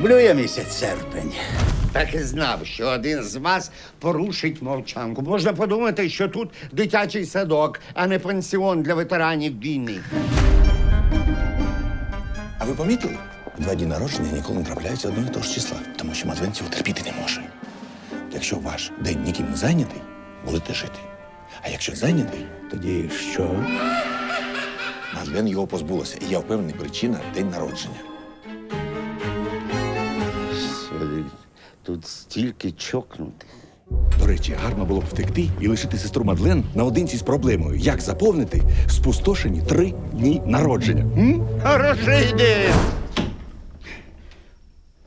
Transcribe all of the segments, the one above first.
Люблю я місяць серпень. Так і знав, що один з вас порушить мовчанку. Можна подумати, що тут дитячий садок, а не пансіон для ветеранів війни. А ви помітили? Два дні народження ніколи не трапляються одного і того ж числа, тому що цього терпіти не може. Якщо ваш день ніким не зайнятий, будете жити. А якщо зайнятий, Тоді що? Мадлен його позбулася. І я впевнений, причина день народження. Тут стільки чокнутих. До речі, гарно було б втекти і лишити сестру Мадлен наодинці з проблемою, як заповнити спустошені три дні народження. М? Хороша ідея!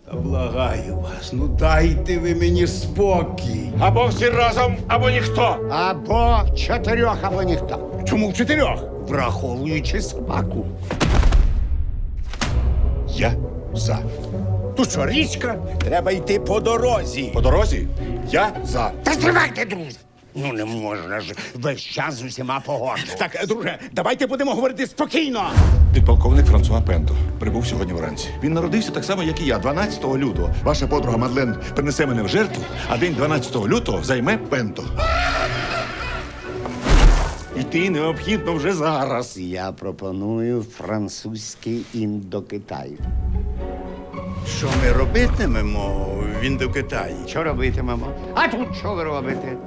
Та благаю вас, ну дайте ви мені спокій. Або всі разом, або ніхто. Або чотирьох, або ніхто. Чому в чотирьох? Враховуючи собаку. Я за. Тут що, річка? Треба йти по дорозі. По дорозі я за. Та стривайте, друзі! Ну не можна ж весь час з усіма погоджуватися. Так, друже, давайте будемо говорити спокійно. Підполковник Франсуа Пенто прибув сьогодні вранці. Він народився так само, як і я, 12 лютого. Ваша подруга Мадлен принесе мене в жертву, а день 12 лютого займе Пенто. Іти необхідно вже зараз. Я пропоную французький індокитай. Що ми робитимемо в Індокитаї? Що робитимемо? А тут що ви робите?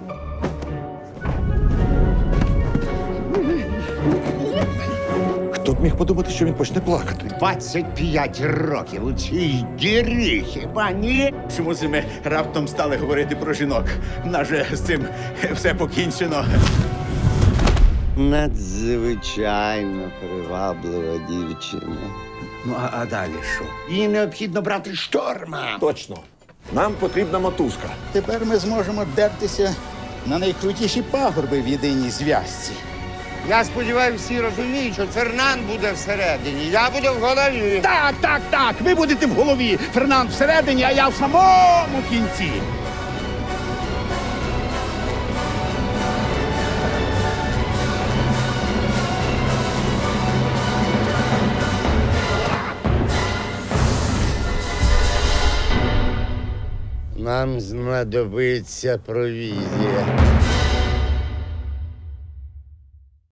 Хто б міг подумати, що він почне плакати? 25 років у цій дірі, хіба ні? Чому це ми раптом стали говорити про жінок? У нас же з цим все покінчено. Надзвичайно приваблива дівчина. Ну, а, а далі що? Їй необхідно брати шторма. Точно. Нам потрібна мотузка. Тепер ми зможемо дертися на найкрутіші пагорби в єдиній зв'язці. Я сподіваюся, всі розуміють, що Фернан буде всередині, я буду в голові. Так, так, так. Ви будете в голові. Фернанд всередині, а я в самому кінці. Нам знадобиться провізія.